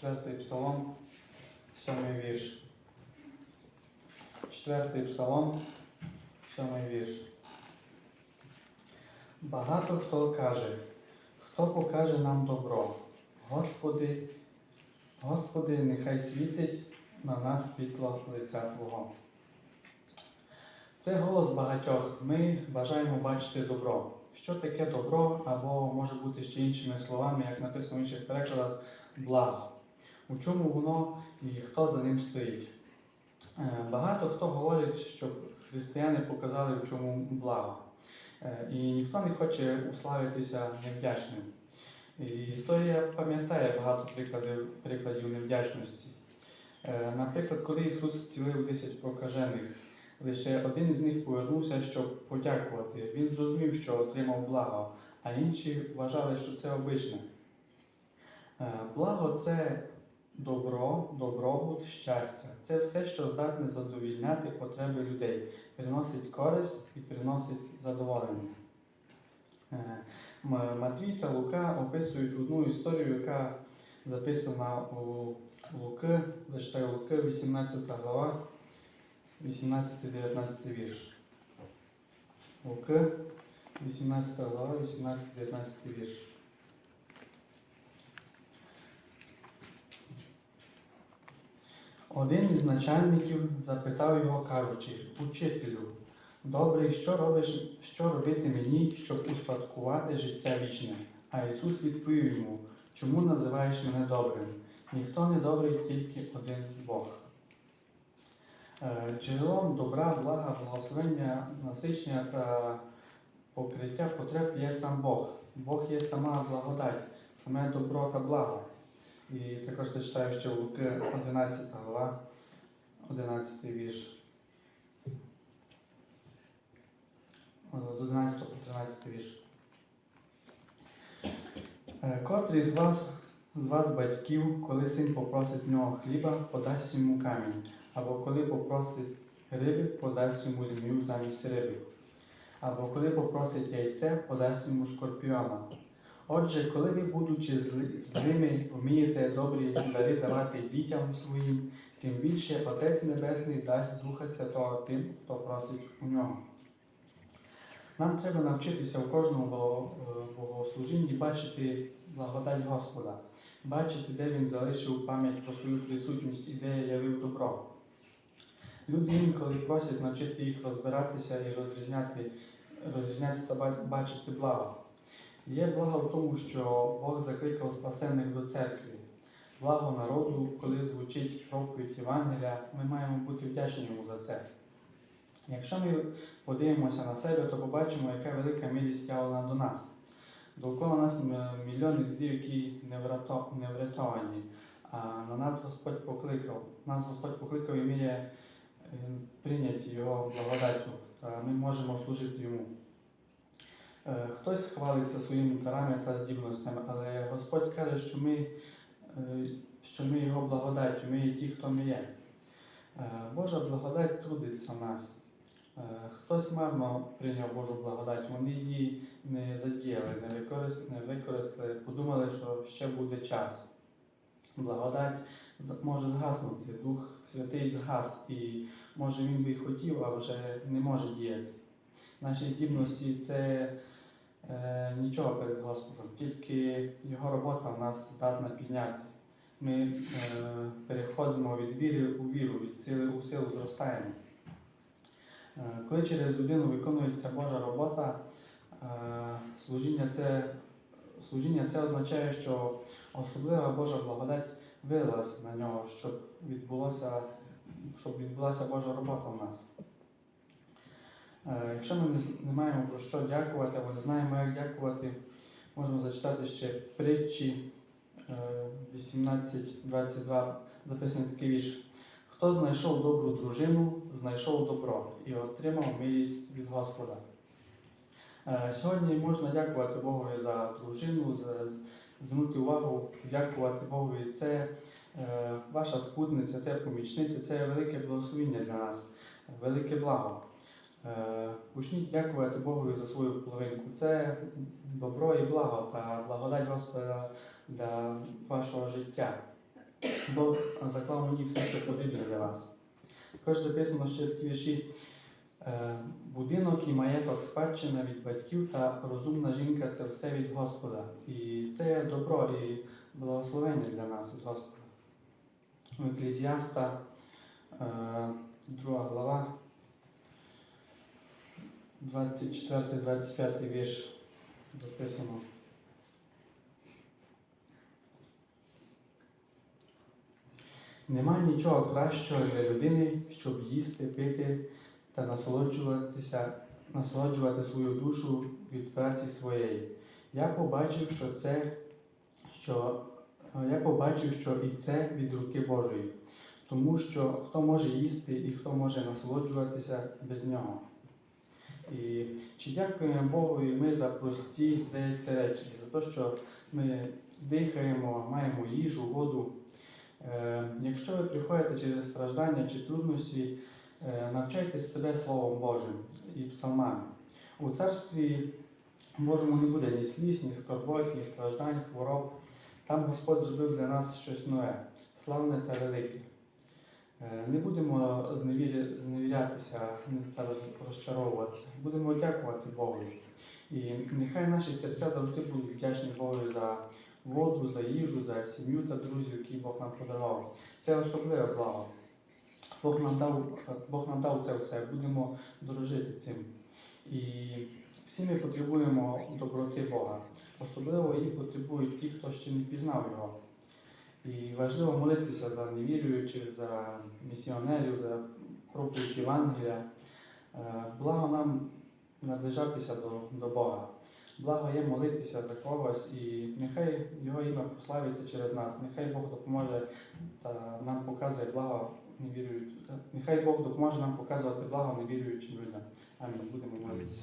Четвертий псалом, сьомий вірш. Четвертий псалом, сьомий вірш. Багато хто каже, хто покаже нам добро. Господи, Господи, нехай світить на нас світло лиця Твого. Це голос багатьох. Ми бажаємо бачити добро. Що таке добро, або може бути ще іншими словами, як написано в інших перекладах, благо. У чому воно і хто за ним стоїть? Е, Багато хто говорить, що християни показали, в чому благо. Е, І ніхто не хоче уславитися невдячним. І історія пам'ятає багато прикладів, прикладів невдячності. Е, Наприклад, коли Ісус зцілив 10 прокажених, лише один із них повернувся, щоб подякувати. Він зрозумів, що отримав благо, а інші вважали, що це обичне. Благо це добро, добробут, щастя. Це все, що здатне задовільняти потреби людей, приносить користь і приносить задоволення. Е, Матвій та Лука описують одну історію, яка записана у Луки, зачитаю Луки, 18 глава, 18-19 вірш. Луки, 18 глава, 18-19 вірш. Один із начальників запитав його, кажучи, учителю, добрий, що робиш, що робити мені, щоб успадкувати життя вічне? А Ісус відповів йому, чому називаєш мене добрим? Ніхто не добрий, тільки один Бог. Е, Джерелом добра, блага, благословення, насичення та покриття потреб є сам Бог. Бог є сама благодать, саме добро та благо. І також зачитаю ще Луки 11 глава, 11 вірш. З 11 по 13 вірш. Е, Котрий з вас, з вас батьків, коли син попросить в нього хліба, подасть йому камінь, або коли попросить риби, подасть йому змію замість риби, або коли попросить яйце, подасть йому скорпіона. Отже, коли ви, будучи зли- злими, вмієте добрі дари давати дітям своїм, тим більше Отець Небесний дасть Духа Святого тим, хто просить у нього. Нам треба навчитися в кожному е, богослужінні бачити благодать Господа, бачити, де Він залишив пам'ять про свою присутність і де явив добро. Люди інколи просять навчити їх розбиратися і розрізняти, розрізнятися та бачити благо. Є благо в тому, що Бог закликав спасених до церкви. Благо народу, коли звучить проповідь Євангелія, ми маємо бути вдячні йому за це. Якщо ми подивимося на себе, то побачимо, яка велика милість явлена до нас. Довкола нас мільйони людей, які не врятовані, а на нас Господь покликав. Нас Господь покликав і ми є е, прийняті Його благодаттю, ми можемо служити Йому. Е, Хтось хвалиться своїми дарами та здібностями, але Господь каже, що ми, е, що ми Його благодаттю, ми є ті, хто ми є. Е, Божа благодать трудиться в нас. Хтось марно прийняв Божу благодать, вони її не задіяли, не використали, подумали, що ще буде час. Благодать може згаснути, Дух Святий згас, і може він би хотів, а вже не може діяти. Наші здібності це е, нічого перед Господом, тільки Його робота в нас здатна підняти. Ми е, переходимо від віри у віру, від сили у силу зростаємо. Е, Коли через людину виконується Божа робота, служіння це, служіння це означає, що особлива Божа благодать вилилась на нього, щоб відбулося, щоб відбулася Божа робота в нас. Е, Якщо ми не маємо про що дякувати або не знаємо, як дякувати, можемо зачитати ще притчі е, 18.22, записаний такий вірш. Хто знайшов добру дружину, знайшов добро і отримав милість від Господа. Е, Сьогодні можна дякувати Богові за дружину, звернути увагу, дякувати Богові. Це е, ваша спутниця, це помічниця, це велике благословіння для нас, велике благо. Е, Почніть дякувати Богові за свою половинку. Це добро і благо та благодать Господа для вашого життя. Бог заклав мені все, що потрібно для вас. Також записано ще такі вірші. Е, Будинок і маєток спадщина від батьків та розумна жінка це все від Господа. І це добро і благословення для нас від Господа. Еклезіаста, е, друга глава, 24-25 вірш записано. Нема нічого кращого для людини, щоб їсти, пити та насолоджуватися, насолоджувати свою душу від праці своєї. Я побачив, що це, що я побачив, що і це від руки Божої, тому що хто може їсти і хто може насолоджуватися без нього. І чи дякуємо Богу і ми за прості, здається, речі, за те, що ми дихаємо, маємо їжу, воду. Е, Якщо ви приходите через страждання чи трудності, е, навчайте себе Словом Божим і псалмами. У царстві Божому не буде ні сліз, ні скорбот, ні страждань, хвороб. Там Господь зробив для нас щось нове, славне та велике. Е, Не будемо зневірятися роз- розчаровуватися. Будемо дякувати Богу. І нехай наші серця завжди будуть вдячні Богу за воду, за їжу, за сім'ю та друзів, які Бог нам подарував. Це особливе благо. Бог нам дав, Бог нам дав це все, будемо дорожити цим. І всі ми потребуємо доброти Бога. Особливо її потребують ті, хто ще не пізнав його. І важливо молитися за невіруючих, за місіонерів, за проповідь Євангелія. Е, Благо нам наближатися до, до Бога. Благо є молитися за когось, і нехай Його ім'я прославиться через нас. Нехай Бог допоможе та нам показує благо невіруючим. Нехай Бог допоможе нам показувати благо невіруючим людям. Амінь. Будемо молитися.